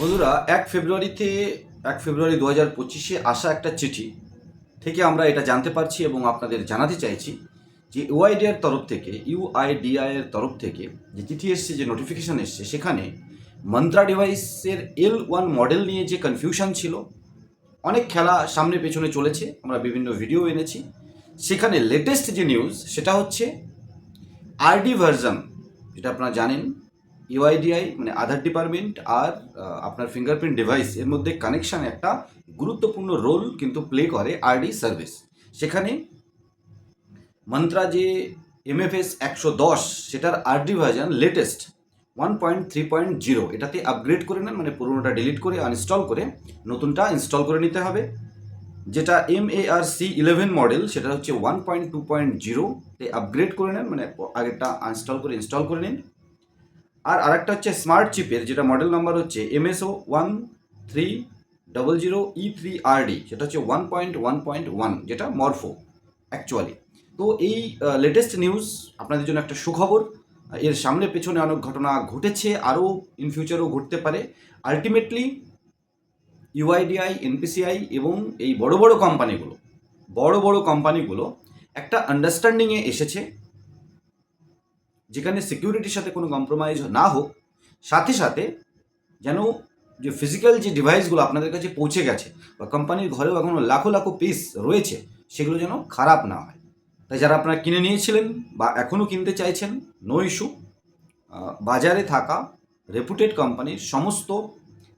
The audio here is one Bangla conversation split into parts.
বন্ধুরা, এক ফেব্রুয়ারিতে, এক ফেব্রুয়ারি দু হাজার পঁচিশে আসা একটা চিঠি থেকে আমরা এটা জানতে পারছি এবং আপনাদের জানাতে চাইছি যে ইউআইডিআর তরফ থেকে ইউআইডিআই এর তরফ থেকে যে চিঠি এসছে, যে নোটিফিকেশান এসছে, সেখানে মন্ত্রা ডিভাইসের এল ওয়ান মডেল নিয়ে যে কনফিউশন ছিল, অনেক খেলা সামনে পেছনে চলেছে, আমরা বিভিন্ন ভিডিও এনেছি। সেখানে লেটেস্ট যে নিউজ সেটা হচ্ছে আরডি ভার্জন যেটা আপনারা জানেন ইউআইডিআই মানে আধার ডিপার্টমেন্ট আর আপনার ফিঙ্গারপ্রিন্ট ডিভাইস এর মধ্যে কানেকশান একটা গুরুত্বপূর্ণ রোল কিন্তু প্লে করে আরডি সার্ভিস সেখানে মন্ত্রা যে এমএফএস একশো দশ, সেটার RD version latest one point three point zero এটাতে আপগ্রেড করে নেন মানে পুরোনোটা ডিলিট করে আনইনস্টল করে, নতুনটা ইনস্টল করে নিতে হবে। যেটা M A R C eleven model সেটা হচ্ছে ওয়ান পয়েন্ট টু পয়েন্ট জিরোতে আপগ্রেড করে নেন মানে আগেরটা আনস্টল করে ইনস্টল করে নিন। আর আরেকটা হচ্ছে স্মার্ট চিপের যেটা মডেল নাম্বার হচ্ছে MSO one three double zero E three RD সেটা হচ্ছে one point one point one যেটা মরফো অ্যাকচুয়ালি তো এই লেটেস্ট নিউজ আপনাদের জন্য একটা সুখবর। এর সামনে পেছনে অনেক ঘটনা ঘটেছে, আরও ইন ফিউচারও ঘটতে পারে। আলটিমেটলি ইউআইডিআই এনপিসিআই এবং এই বড় বড় কোম্পানিগুলো বড় বড় কোম্পানিগুলো একটা আন্ডারস্ট্যান্ডিংয়ে এসেছে। যেখানে সিকিউরিটির সাথে কোনো কম্প্রোমাইজ না হোক, সাথে সাথে যেন যে ফিজিক্যাল যে ডিভাইসগুলো আপনাদের কাছে পৌঁছে গেছে বা কোম্পানির ঘরেও এখনও লাখো লাখো পিস রয়েছে, সেগুলো যেন খারাপ না হয়। তাই যারা আপনারা কিনে নিয়েছিলেন বা এখনও কিনতে চাইছেন নো ইস্যু বাজারে থাকা রেপুটেড কোম্পানির সমস্ত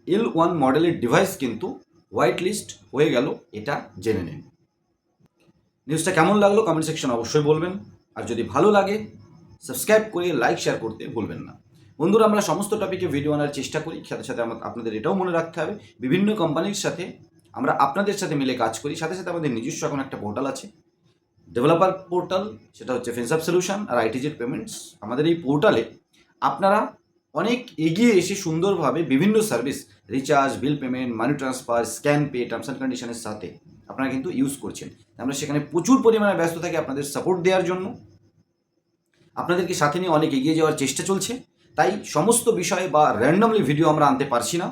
এল ওয়ান মডেলের ডিভাইস কিন্তু হোয়াইট লিস্ট হয়ে গেল, এটা জেনে নিন। নিউজটা কেমন লাগল? কমেন্ট সেকশন অবশ্যই বলবেন। আর যদি ভালো লাগে সাবস্ক্রাইব করে লাইক শেয়ার করতে ভুলবেন না। বন্ধুরা, আমরা সমস্ত টপিকে ভিডিও আনার চেষ্টা করি। সাথে সাথে আপনাদের এটাও মনে রাখতে হবে। বিভিন্ন কোম্পানির সাথে আমরা আপনাদের সাথে মিলে কাজ করি। সাথে সাথে আমাদের নিজস্ব এখন একটা পোর্টাল আছে। ডেভেলপার পোর্টাল সেটা হচ্ছে ফেন্সআপ সলিউশন আর আইটিজেড পেমেন্টস আমাদের এই পোর্টালে আপনারা অনেক এগিয়ে এসে সুন্দরভাবে বিভিন্ন service recharge bill payment money transfer scan pay terms and কন্ডিশনের সাথে আপনারা কিন্তু ইউজ করছেন। আমরা সেখানে প্রচুর পরিমাণে ব্যস্ত থাকি আপনাদের সাপোর্ট দেওয়ার জন্য। আপনাদেরকে সাথে নিয়ে অনেক এগিয়ে যাওয়ার চেষ্টা চলছে। তাই সমস্ত বিষয় বা র্যান্ডমলি ভিডিও আমরা আনতে পারছি না।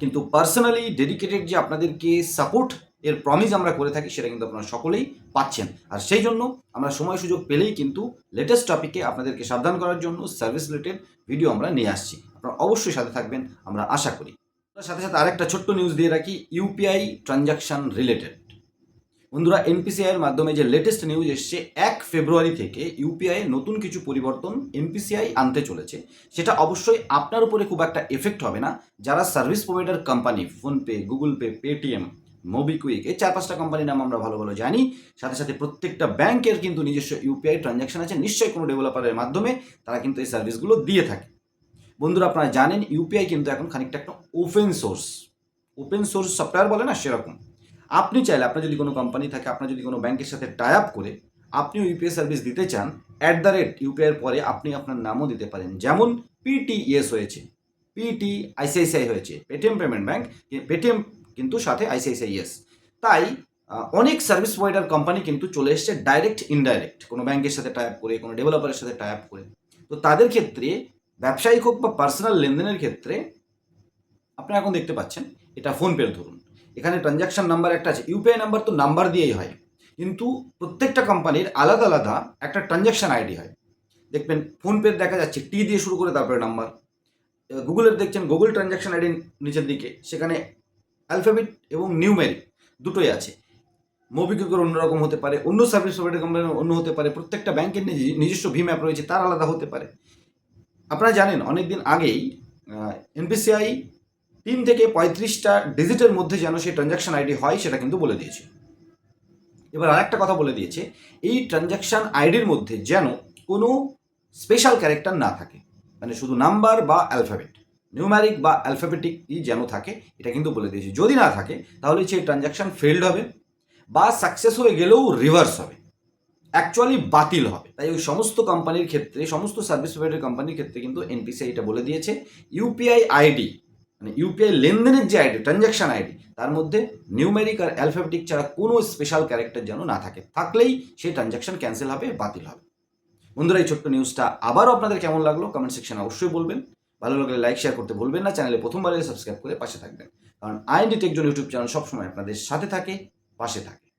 কিন্তু পার্সোনালি ডেডিকেটেড যে আপনাদেরকে সাপোর্ট এর প্রমিস আমরা করে থাকি, সেটা কিন্তু আপনারা সকলেই পাচ্ছেন। আর সেই জন্য আমরা সময় সুযোগ পেলেই কিন্তু লেটেস্ট টপিকে আপনাদেরকে সাবধান করার জন্য সার্ভিস রিলেটেড ভিডিও আমরা নিয়ে আসছি। আপনারা অবশ্যই সাথে থাকবেন, আমরা আশা করি। তার সাথে সাথে আরেকটা ছোট্ট নিউজ দিয়ে রাখি ইউপিআই ট্রানজাকশন রিলেটেড বন্ধুরা এনপিসিআই এর মাধ্যমে যে লেটেস্ট নিউজ এসছে, এক ফেব্রুয়ারি থেকে ইউপিআই নতুন কিছু পরিবর্তন এনপিসিআই আনতে চলেছে। সেটা অবশ্যই আপনার উপরে খুব একটা এফেক্ট হবে না। যারা service provider company PhonePe Google Pay Paytm MobiKwik এই চার পাঁচটা কোম্পানির নাম আমরা ভালো ভালো জানি। সাথে সাথে প্রত্যেকটা ব্যাংকের কিন্তু নিজস্ব ইউপিআই ট্রানজাকশন আছে। নিশ্চয়ই কোনো ডেভেলপারের মাধ্যমে তারা কিন্তু এই সার্ভিসগুলো দিয়ে থাকে। বন্ধুরা, আপনারা জানেন ইউপিআই কিন্তু এখন খানিকটা একটা open source open source software বলে না, সেরকম। আপনি চাইলে, আপনার যদি কোনো কোম্পানি থাকে, আপনার যদি কোনো ব্যাংকের সাথে টাই আপ করে আপনিও ইউপিআই সার্ভিস দিতে চান অ্যাট দ্য রেট ইউপিআইয়ের পরে আপনি আপনার নামও দিতে পারেন। যেমন পিটিএস হয়েছে পিটি আইসিআইসিআই হয়েছে পেটিএম পেমেন্ট ব্যাংক পেটিএম কিন্তু সাথে আইসিআইসিআই তাই অনেক সার্ভিস প্রোভাইডার কোম্পানি কিন্তু চলে এসছে ডাইরেক্ট ইনডাইরেক্ট কোনো ব্যাংকের সাথে টাই আপ করে, কোনো ডেভেলপারের সাথে টাই আপ করে। তো তাদের ক্ষেত্রে, ব্যবসায়িক হোক বা পার্সোনাল লেনদেনের ক্ষেত্রে, আপনারা এখন দেখতে পাচ্ছেন, এটা ফোনপের ধরুন। এখানে ট্রানজাকশন নাম্বার একটা আছে। ইউপিআই নাম্বার তো নাম্বার দিয়েই হয়। কিন্তু প্রত্যেকটা কোম্পানির আলাদা আলাদা একটা ট্রানজাকশন আইডি হয়। দেখবেন ফোনপের দেখা যাচ্ছে টি দিয়ে শুরু করে তারপরে নাম্বার গুগলের দেখছেন গুগল ট্রানজাকশন আইডি নিচের দিকে। সেখানে অ্যালফাবেট এবং নিউমেরিক দুটোই আছে। মোবিকুইকের অন্যরকম হতে পারে, অন্য সার্ভিস প্রোভাইডার কোম্পানির অন্য হতে পারে, প্রত্যেকটা ব্যাংকের নিজ- নিজস্ব ভিম অ্যাপ রয়েছে, তার আলাদা হতে পারে। আপনারা জানেন অনেক দিন আগেই এনপিসিআই তিন থেকে পঁয়ত্রিশটা ডিজিটের মধ্যে যেন সেই ট্রানজাকশন আইডি হয়, সেটা কিন্তু বলে দিয়েছে। এবার আরেকটা কথা বলে দিয়েছে, এই ট্রানজাকশন আইডির মধ্যে যেন কোনো স্পেশাল ক্যারেক্টার না থাকে। মানে শুধু নাম্বার বা অ্যালফাবেট নিউম্যারিক বা অ্যালফাবেটিক যেন থাকে, এটা কিন্তু বলে দিয়েছে। যদি না থাকে, তাহলে সেই ট্রানজাকশন ফেলড হবে বা সাকসেস হয়ে গেলেও রিভার্স হবে। অ্যাকচুয়ালি বাতিল হবে। তাই ওই সমস্ত কোম্পানির ক্ষেত্রে, সমস্ত সার্ভিস প্রোভাইডার কোম্পানির ক্ষেত্রে কিন্তু এনপিসি এটা বলে দিয়েছে। ইউপিআই আইডি মানে ইউপিআই লেনদেনের যে আইডি ট্রানজাকশন আইডি তার মধ্যে নিউমেরিক আর অ্যালফাবেটিক ছাড়া কোনো স্পেশাল ক্যারেক্টার যেন না থাকে। থাকলেই সেই ট্রানজাকশন ক্যান্সেল হবে, বাতিল হবে। বন্ধুরা, এই ছোট্ট নিউজটা আবারও আপনাদের কেমন লাগল কমেন্ট সেকশনে অবশ্যই বলবেন। ভালো লাগলে লাইক শেয়ার করতে ভুলবেন না। চ্যানেলে প্রথমবার সাবস্ক্রাইব করে পাশে থাকবেন। কারণ আইএনডি টেকজন ইউটিউব চ্যানেল সবসময় আপনাদের সাথে থাকে, পাশে থাকে।